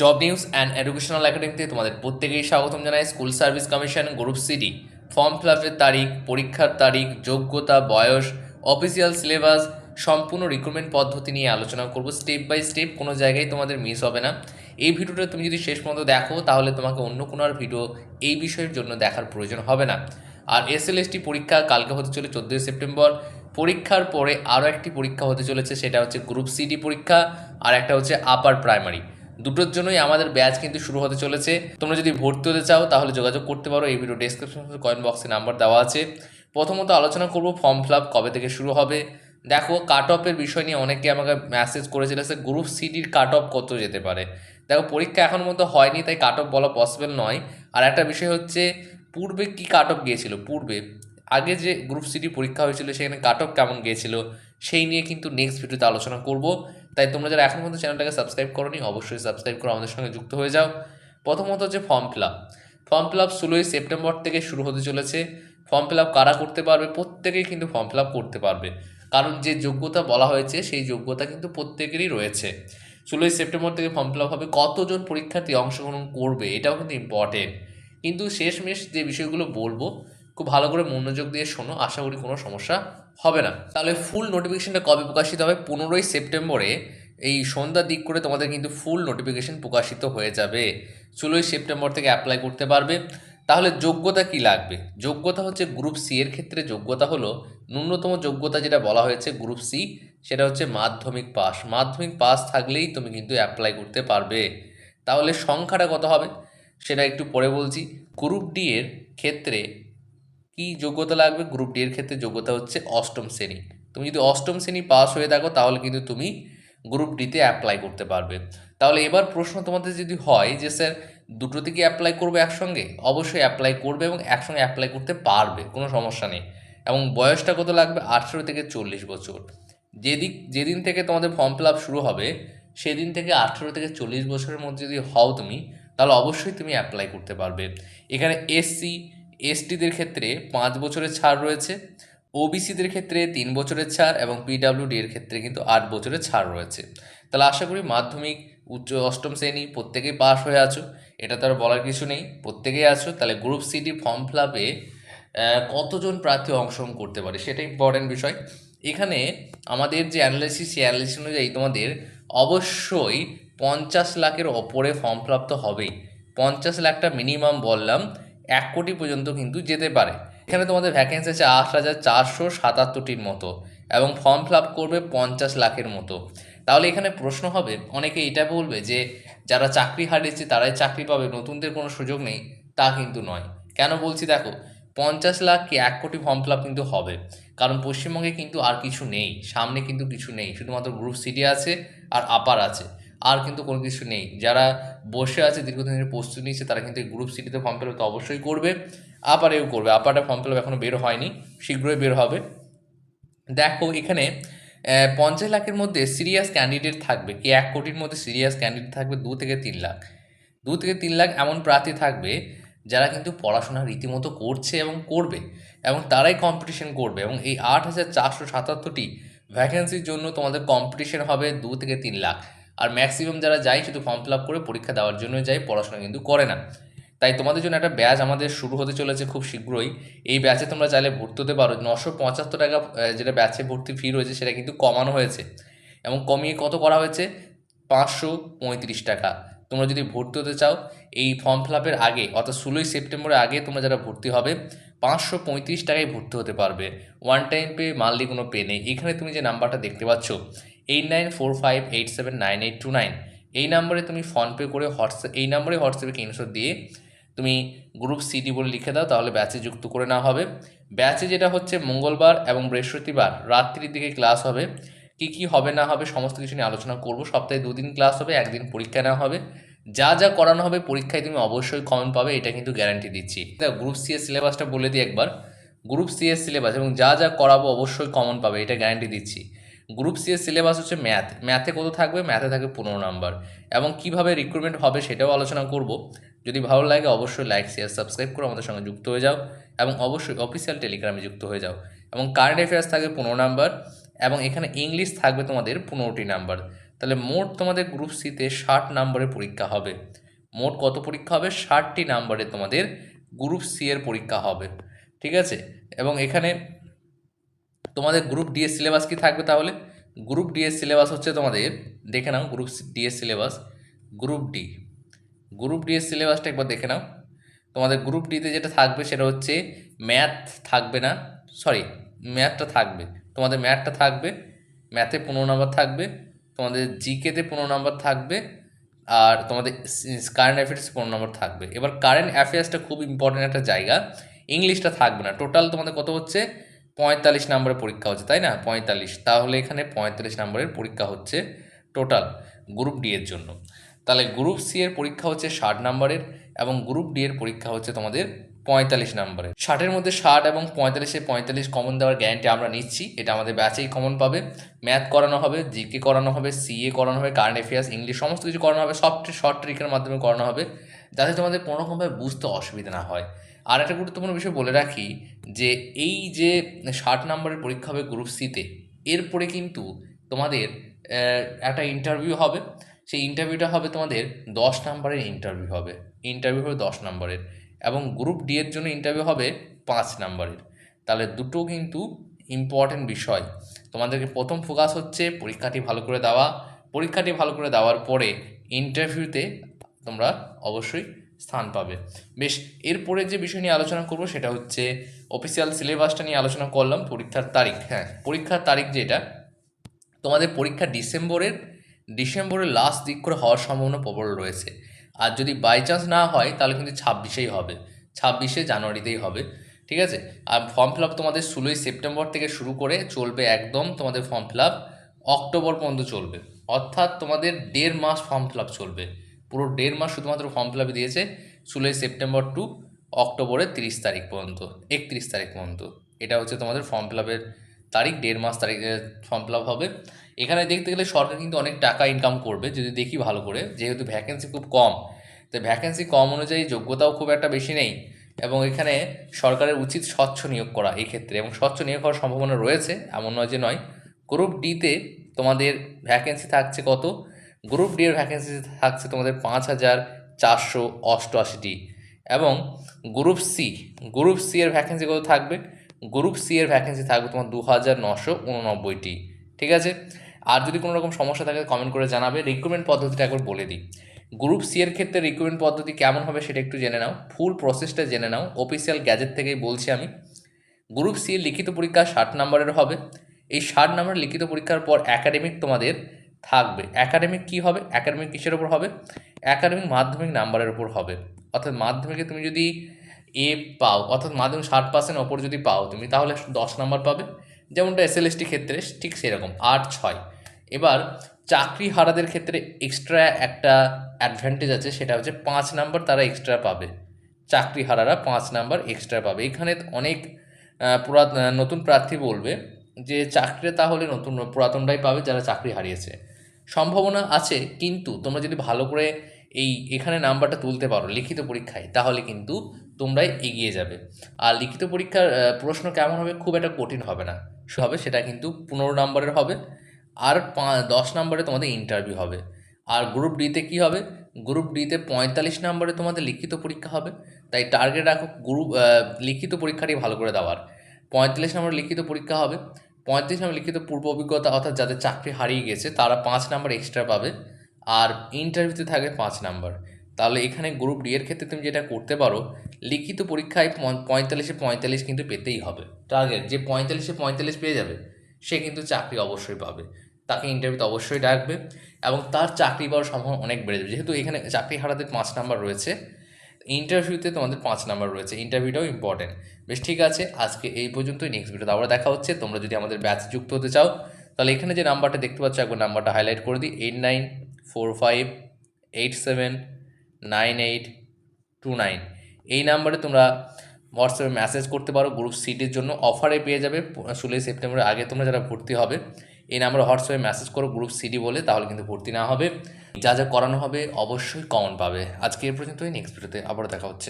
Job news and educational একাডেমিতে তোমাদের প্রত্যেকেই স্বাগতম জানাই। School service commission group C D form fill আপের তারিখ, পরীক্ষার তারিখ, যোগ্যতা, বয়স, অফিসিয়াল সিলেবাস, সম্পূর্ণ রিক্রুটমেন্ট পদ্ধতি নিয়ে আলোচনা করব। স্টেপ বাই স্টেপ কোনো জায়গায় তোমাদের মিস হবে না। এই ভিডিওটা তুমি যদি শেষ পর্যন্ত দেখো, তাহলে তোমাকে অন্য কোনো আর ভিডিও এই বিষয়ের জন্য দেখার প্রয়োজন হবে না। আর এসএলএসটি পরীক্ষা কালকে হতে চলে চোদ্দোই সেপ্টেম্বর। পরীক্ষার পরে আরও একটি পরীক্ষা হতে চলেছে, সেটা হচ্ছে গ্রুপ সিডি পরীক্ষা, আর একটা হচ্ছে আপার প্রাইমারি। দুটোর জন্যই আমাদের ব্যাচ কিন্তু শুরু হতে চলেছে। তোমরা যদি ভর্তি হতে চাও, তাহলে যোগাযোগ করতে পারো। এই ভিডিও ডেসক্রিপশন কয়েন বক্সে নাম্বার দেওয়া আছে। প্রথমত আলোচনা করব ফর্ম ফিল কবে থেকে শুরু হবে। দেখো কাট অফের বিষয় নিয়ে অনেকে আমাকে মেসেজ করেছিল সে গ্রুপ সিডির কাট অফ কত যেতে পারে। দেখো, পরীক্ষা এখন মতো হয়নি, তাই কাট অফ বলা পসিবল নয়। আর একটা বিষয় হচ্ছে, পূর্বে কি কাট অফ গিয়েছিল? পূর্বে আগে যে গ্রুপ সিডি পরীক্ষা হয়েছিল, সেখানে কাট অফ কেমন গিয়েছিল? সেই নিয়ে কিন্তু নেক্সট ভিডিওতে আলোচনা করব। তাই তোমরা যারা এখন পর্যন্ত চ্যানেলটাকে সাবস্ক্রাইব করোনি, অবশ্যই সাবস্ক্রাইব করে আমাদের সঙ্গে যুক্ত হয়ে যাও। প্রথমত হচ্ছে form fill up form fill up ষোলোই সেপ্টেম্বর থেকে শুরু হতে চলেছে। ফর্ম ফিল আপ কারা করতে পারবে? প্রত্যেকেই কিন্তু ফর্ম ফিল আপ করতে পারবে। কারণ যে যোগ্যতা বলা হয়েছে, সেই যোগ্যতা কিন্তু প্রত্যেকেরই রয়েছে। ষোলোই সেপ্টেম্বর থেকে ফর্ম ফিল আপ হবে। কতজন পরীক্ষার্থী অংশগ্রহণ করবে, এটাও কিন্তু ইম্পর্টেন্ট কিন্তু শেষমেশ যে বিষয়গুলো বলব, খুব ভালো করে মনোযোগ দিয়ে শোনো। আশা করি কোনো সমস্যা হবে না। তাহলে ফুল নোটিফিকেশনটা কবে প্রকাশিত হবে? পনেরোই সেপ্টেম্বরে এই সন্ধ্যার দিক করে তোমাদের কিন্তু ফুল নোটিফিকেশন প্রকাশিত হয়ে যাবে। ষোলোই সেপ্টেম্বর থেকে অ্যাপ্লাই করতে পারবে। তাহলে যোগ্যতা কি লাগবে? যোগ্যতা হচ্ছে গ্রুপ সি এর ক্ষেত্রে যোগ্যতা হলো, ন্যূনতম যোগ্যতা যেটা বলা হয়েছে গ্রুপ সি সেটা হচ্ছে মাধ্যমিক পাস মাধ্যমিক পাস থাকলেই তুমি কিন্তু অ্যাপ্লাই করতে পারবে। তাহলে সংখ্যাটা কত হবে? সেটা একটু পরে বলছি। গ্রুপ ডি এর ক্ষেত্রে কি যোগ্যতা লাগবে? গ্রুপ ডি এর ক্ষেত্রে যোগ্যতা হচ্ছে অষ্টম শ্রেণি। তুমি যদি অষ্টম শ্রেণি পাস হয়ে থাকো, তাহলে কিন্তু তুমি গ্রুপ ডিতে অ্যাপ্লাই করতে পারবে। তাহলে এবার প্রশ্ন তোমাদের যদি হয় যে, স্যার, দুটোতে কি অ্যাপ্লাই করবে একসঙ্গে? অবশ্যই অ্যাপ্লাই করবে এবং একসঙ্গে অ্যাপ্লাই করতে পারবে, কোনো সমস্যা নেই। এবং বয়সটা কত লাগবে? আঠেরো থেকে চল্লিশ বছর। যেদিক, যেদিন থেকে তোমাদের ফর্ম ফিল আপ শুরু হবে, সেদিন থেকে আঠেরো থেকে চল্লিশ বছরের মধ্যে যদি হও তুমি, তাহলে অবশ্যই তুমি অ্যাপ্লাই করতে পারবে। এখানে এসসি এসটিদের ক্ষেত্রে পাঁচ বছরের ছাড় রয়েছে, ওবিসিদের ক্ষেত্রে তিন বছরের ছাড় এবং পিডাব্লিউডি এর ক্ষেত্রে কিন্তু আট বছরের ছাড় রয়েছে। তাহলে আশা করি মাধ্যমিক, উচ্চ, অষ্টম শ্রেণি প্রত্যেকেই পাস হয়ে আছো। এটা তো আর বলার কিছু নেই, প্রত্যেকেই আছো। তাহলে গ্রুপ সিটি ফর্ম ফিল আপে কতজন প্রার্থী অংশগ্রহণ করতে পারে সেটা ইম্পর্টেন্ট বিষয়। এখানে আমাদের যে অ্যানালিসিস সেই অ্যানালিসিস অনুযায়ী তোমাদের অবশ্যই পঞ্চাশ লাখের ওপরে ফর্ম ফিল আপ তো হবেই। পঞ্চাশ লাখটা মিনিমাম বললাম। এক কোটি পর্যন্ত কিন্তু যেতে পারে। এখানে তোমাদের ভ্যাকেন্সি আছে আট হাজার চারশো সাতাত্তরটির মতো এবং ফর্ম ফিল আপ করবে পঞ্চাশ লাখের মতো। তাহলে এখানে প্রশ্ন হবে, অনেকে এটা বলবে যে যারা চাকরি হারিয়েছে তারাই চাকরি পাবে, নতুনদের কোনো সুযোগ নেই, তা কিন্তু নয়। কেন বলছি দেখো, পঞ্চাশ লাখ কি এক কোটি ফর্ম ফিল আপ কিন্তু হবে, কারণ পশ্চিমবঙ্গে কিন্তু আর কিছু নেই, সামনে কিন্তু কিছু নেই, শুধুমাত্র গ্রুপ সিটি আছে আর আপার আছে। আর কিন্তু কোনো কিছু নেই। যারা বসে আছে দীর্ঘদিনের প্রস্তুতি নিচ্ছে, তারা কিন্তু এই গ্রুপ সিটিতে ফর্ম ফিল তো অবশ্যই করবে। আপারেও করবে। আপারটা ফর্ম ফিল এখনও বের হয়নি। শীঘ্রই বের হবে। দেখো, এখানে পঞ্চাশ লাখের মধ্যে সিরিয়াস ক্যান্ডিডেট থাকবে। কি, এক কোটির মধ্যে সিরিয়াস ক্যান্ডিডেট থাকবে? দু থেকে তিন লাখ। দু থেকে তিন লাখ এমন প্রার্থী থাকবে, যারা কিন্তু পড়াশোনা রীতিমতো করছে এবং করবে, এবং তারাই কম্পিটিশন করবে। এবং এই আট হাজার চারশো সাতাত্তরটি ভ্যাকেন্সির জন্য তোমাদের কম্পিটিশন হবে দু থেকে তিন লাখ। আর ম্যাক্সিমাম যারা যায় শুধু ফর্ম ফিল আপ করে পরীক্ষা দেওয়ার জন্য যায়, পড়াশোনা কিন্তু করে না। তাই তোমাদের জন্য একটা ব্যাচ আমাদের শুরু হতে চলেছে খুব শীঘ্রই। এই ব্যাচে তোমরা চাইলে ভর্তি হতে পারো। নশো পঁচাত্তর টাকা যেটা ব্যাচে ভর্তি ফি রয়েছে, সেটা কিন্তু কমানো হয়েছে। এবং কমিয়ে কত করা হয়েছে? পাঁচশো পঁয়ত্রিশ টাকা। তোমরা যদি ভর্তি হতে চাও, এই ফর্ম ফিল আপের আগে, অর্থাৎ ষোলোই সেপ্টেম্বরের আগে তোমরা যারা ভর্তি হবে, পাঁচশো পঁয়ত্রিশ টাকায় ভর্তি হতে পারবে। ওয়ান টাইম পে মান্থলি কোনো পে নেই। এখানে তুমি যে নাম্বারটা দেখতে পাচ্ছ eight nine four five eight seven nine eight two nine এই নাম্বারে তুমি ফোনপে করে হোয়াটসঅ্যাপ, এই নাম্বারে হোয়াটসঅ্যাপে ক্রিনশট দিয়ে তুমি গ্রুপ সিডি বলে লিখে দাও, তাহলে ব্যাচে যুক্ত করে নেওয়া হবে। ব্যাচে যেটা হচ্ছে মঙ্গলবার এবং বৃহস্পতিবার, রাত্রির দিকে ক্লাস হবে। কি কি হবে না হবে সমস্ত কিছু নিয়ে আলোচনা করব। সপ্তাহে দুদিন ক্লাস হবে, একদিন পরীক্ষা নেওয়া হবে। যা যা করানো হবে পরীক্ষায় তুমি অবশ্যই কমন পাবে, এটা কিন্তু গ্যারান্টি দিচ্ছি। দেখো গ্রুপ সি এর সিলেবাসটা বলে দিই একবার। গ্রুপ সি এর সিলেবাস এবং যা যা করাবো অবশ্যই কমন পাবে, এটা গ্যারান্টি দিচ্ছি। গ্রুপ সি এর সিলেবাস হচ্ছে ম্যাথ ম্যাথে কত থাকবে? ম্যাথে থাকবে পনেরো নাম্বার এবং কীভাবে রিক্রুটমেন্ট হবে সেটাও আলোচনা করব। যদি ভালো লাগে অবশ্যই লাইক শেয়ার সাবস্ক্রাইব করে আমাদের সঙ্গে যুক্ত হয়ে যাও এবং অবশ্যই অফিসিয়াল টেলিগ্রামে যুক্ত হয়ে যাও। এবং কারেন্ট অ্যাফেয়ার্স থাকবে পনেরো নাম্বার এবং এখানে ইংলিশ থাকবে তোমাদের পনেরোটি নাম্বার তাহলে মোট তোমাদের গ্রুপ সিতে ষাট নম্বরের পরীক্ষা হবে। মোট কত পরীক্ষা হবে? ষাটটি নম্বরে তোমাদের গ্রুপ সি এর পরীক্ষা হবে। ঠিক আছে? এবং এখানে তোমাদের গ্রুপ ডি এর সিলেবাস কি থাকবে তাহলে? গ্রুপ ডি এর সিলেবাস হচ্ছে তোমাদের, দেখে নাও গ্রুপ ডি এর syllabus group D group D এর সিলেবাসটা একবার দেখে নাও। তোমাদের গ্রুপ ডিতে যেটা থাকবে সেটা হচ্ছে ম্যাথ থাকবে না সরি ম্যাথটা থাকবে। তোমাদের ম্যাথটা থাকবে ম্যাথে পনেরো নম্বর থাকবে, তোমাদের জিকেতে পনেরো নম্বর থাকবে, আর তোমাদের কারেন্ট অ্যাফেয়ার্স পনেরো নম্বর থাকবে। এবার কারেন্ট অ্যাফেয়ার্সটা খুব ইম্পর্টেন্ট একটা জায়গা ইংলিশটা থাকবে না। টোটাল তোমাদের কত হচ্ছে? পঁয়তাল্লিশ নম্বরের পরীক্ষা হচ্ছে, তাই না? পঁয়তাল্লিশ। তাহলে এখানে পঁয়তাল্লিশ নম্বরের পরীক্ষা হচ্ছে টোটাল গ্রুপ ডি এর জন্য। তাহলে গ্রুপ সি এর পরীক্ষা হচ্ছে ষাট নম্বরের এবং গ্রুপ ডি এর পরীক্ষা হচ্ছে তোমাদের পঁয়তাল্লিশ নম্বরের। ষাটের মধ্যে ষাট এবং পঁয়তাল্লিশে পঁয়তাল্লিশ কমন দেওয়ার গ্যারান্টি আমরা নিচ্ছি। এটা আমাদের ব্যাচেই কমন পাবে। ম্যাথ করানো হবে জিকে করানো হবে সিএ করানো হবে কারেন্ট অ্যাফেয়ার্স ইংলিশ সমস্ত কিছু করানো হবে সফট শর্ট ট্রিকের মাধ্যমে করানো হবে, যাতে তোমাদের কোনো রকমভাবে বুঝতে অসুবিধা না হয়। আর একটা গুরুত্বপূর্ণ বিষয় বলে রাখি যে এই যে ষাট নম্বরের পরীক্ষা হবে গ্রুপ সিতে এরপরে কিন্তু তোমাদের একটা ইন্টারভিউ হবে। সেই ইন্টারভিউটা হবে তোমাদের দশ নম্বরের ইন্টারভিউ হবে। ইন্টারভিউ হবে দশ নম্বরের এবং গ্রুপ ডি এর জন্য ইন্টারভিউ হবে পাঁচ নম্বরের। তাহলে দুটো কিন্তু ইম্পর্টেন্ট বিষয়। তোমাদেরকে প্রথম ফোকাস হচ্ছে পরীক্ষাটি ভালো করে দেওয়া। পরীক্ষাটি ভালো করে দেওয়ার পরে ইন্টারভিউতে তোমরা অবশ্যই স্থান পাবে। বেশ, এরপরে যে বিষয় নিয়ে আলোচনা করব সেটা হচ্ছে অফিসিয়াল সিলেবাসটা নিয়ে আলোচনা করলাম, পরীক্ষার তারিখ হ্যাঁ পরীক্ষার তারিখ যেটা, তোমাদের পরীক্ষা ডিসেম্বরের ডিসেম্বরের লাস্ট দিক করে হওয়ার সম্ভাবনা প্রবল রয়েছে। আর যদি বাই চান্স না হয়, তাহলে কিন্তু ছাব্বিশেই হবে। ছাব্বিশে জানুয়ারিতেই হবে, ঠিক আছে? আর ফর্ম ফিল আপ তোমাদের ষোলোই সেপ্টেম্বর থেকে শুরু করে চলবে একদম তোমাদের ফর্ম ফিল আপ অক্টোবর পর্যন্ত চলবে। অর্থাৎ তোমাদের দেড় মাস ফর্ম ফিল আপ চলবে। পুরো দেড় মাস শুধুমাত্র ফর্ম ফিল দিয়েছে ষোলোই সেপ্টেম্বর টু অক্টোবরের তিরিশ তারিখ পর্যন্ত, একত্রিশ তারিখ পর্যন্ত। এটা হচ্ছে তোমাদের ফর্ম ফিল আপের তারিখ, দেড় মাস তারিখ ফর্ম ফিল আপ হবে। এখানে দেখতে গেলে সরকার কিন্তু অনেক টাকা ইনকাম করবে, যদি দেখি ভালো করে। যেহেতু ভ্যাকেন্সি খুব কম, তো ভ্যাকেন্সি কম অনুযায়ী যোগ্যতাও খুব একটা বেশি নেই এবং এখানে সরকারের উচিত স্বচ্ছ নিয়োগ করা এই ক্ষেত্রে। এবং স্বচ্ছ নিয়োগ হওয়ার সম্ভাবনা রয়েছে, এমন নয় যে নয়। গ্রুপ ডিতে তোমাদের ভ্যাকেন্সি থাকছে কত? গ্রুপ ডি এর ভ্যাকেন্সি থাকছে তোমাদের পাঁচ হাজার চারশো অষ্টআশিটি। এবং গ্রুপ সি গ্রুপ সি এর ভ্যাকেন্সি কত থাকবে? গ্রুপ সি এর ভ্যাকেন্সি থাকবে তোমার দু হাজার নশো উননব্বইটি। ঠিক আছে? আর যদি কোনো রকম সমস্যা থাকে কমেন্ট করে জানাবে রিক্রুটমেন্ট পদ্ধতিটা একবার বলে দিই। গ্রুপ সি এর ক্ষেত্রে রিক্রুটমেন্ট পদ্ধতি কেমন হবে সেটা একটু জেনে নাও। ফুল প্রসেসটা জেনে নাও। অফিসিয়াল গ্যাজেট থেকেই বলছি আমি। গ্রুপ সি এর লিখিত পরীক্ষা ষাট নম্বরের হবে। এই ষাট নম্বরের লিখিত পরীক্ষার পর একাডেমিক তোমাদের থাকবে। একাডেমিক কী হবে? একাডেমিক কিসের ওপর হবে? একাডেমিক মাধ্যমিক নাম্বারের উপর হবে। অর্থাৎ মাধ্যমিকে তুমি যদি এ পাও, অর্থাৎ মাধ্যমিক ষাট পার্সেন্ট ওপর যদি পাও, তুমি তাহলে দশ নাম্বার পাবে। যেমনটা এস এল এসটি ক্ষেত্রে, ঠিক সেরকম, আট, ছয়। এবার চাকরি হারাদের ক্ষেত্রে এক্সট্রা একটা অ্যাডভান্টেজ আছে, সেটা হচ্ছে পাঁচ নাম্বার তারা এক্সট্রা পাবে। চাকরি হারারা পাঁচ নাম্বার এক্সট্রা পাবে। এখানে অনেক পুরা নতুন প্রার্থী বলবে। যে চাকরি তাহলে নতুন পুরাতনটাই পাবে যারা চাকরি হারিয়েছে। সম্ভাবনা আছে, কিন্তু তোমরা যদি ভালো করে এই এখানে নাম্বারটা তুলতে পারো লিখিত পরীক্ষায়, তাহলে কিন্তু তোমরাই এগিয়ে যাবে। আর লিখিত পরীক্ষার প্রশ্ন কেমন হবে খুব একটা কঠিন হবে না। হবে, সেটা কিন্তু পনেরো নম্বরের হবে। আর দশ নম্বরে তোমাদের ইন্টারভিউ হবে। আর গ্রুপ ডিতে কী হবে? গ্রুপ ডিতে পঁয়তাল্লিশ নম্বরে তোমাদের লিখিত পরীক্ষা হবে। তাই টার্গেট রাখো গ্রুপ লিখিত পরীক্ষাটি ভালো করে দেওয়ার। পঁয়তাল্লিশ নম্বর লিখিত পরীক্ষা হবে। পঁয়ত্রিশ নম্বর লিখিত পূর্ব অভিজ্ঞতা অর্থাৎ যাদের চাকরি হারিয়ে গেছে, তারা পাঁচ নাম্বার এক্সট্রা পাবে। আর ইন্টারভিউতে থাকবে পাঁচ নাম্বার। তাহলে এখানে গ্রুপ ডি এর ক্ষেত্রে তুমি যেটা করতে পারো, লিখিত পরীক্ষায় পঁয়- পঁয়তাল্লিশে পঁয়তাল্লিশ কিন্তু পেতেই হবে। টার্গেট যে পঁয়তাল্লিশে পঁয়তাল্লিশ পেয়ে যাবে, সে কিন্তু চাকরি অবশ্যই পাবে। তাকে ইন্টারভিউতে অবশ্যই ডাকবে এবং তার চাকরি পাওয়ার সম্ভাবনা অনেক বেড়ে যাবে। যেহেতু এখানে চাকরি হারাতে পাঁচ নাম্বার রয়েছে ইন্টারভিউতে তোমাদের পাঁচ নাম্বার রয়েছে। ইন্টারভিউটাও ইম্পর্টেন্ট বেশ, ঠিক আছে, আজকে এই পর্যন্তই। নেক্সট ভিডিওতে আবার দেখা হচ্ছে। তোমরা যদি আমাদের ব্যাচ যুক্ত হতে চাও, তাহলে এখানে যে নাম্বারটা দেখতে পাচ্ছ, একবার নাম্বারটা হাইলাইট করে দিই। Eight nine four five eight seven nine eight two nine এই নাম্বারে তোমরা হোয়াটসঅ্যাপে মেসেজ করতে পারো। গ্রুপ সিটির জন্য অফারে পেয়ে যাবে। ষোলোই সেপ্টেম্বরের আগে তোমরা যারা ভর্তি হবে এই নাম্বারে হোয়াটসঅ্যাপে মেসেজ করো গ্রুপ সিডি বলে, তাহলে কিন্তু ভর্তি না হবে। যা যা করানো হবে, অবশ্যই কমন পাবে। আজকে এ পর্যন্তই নেক্সট ভিডিওতে আবার দেখা হচ্ছে।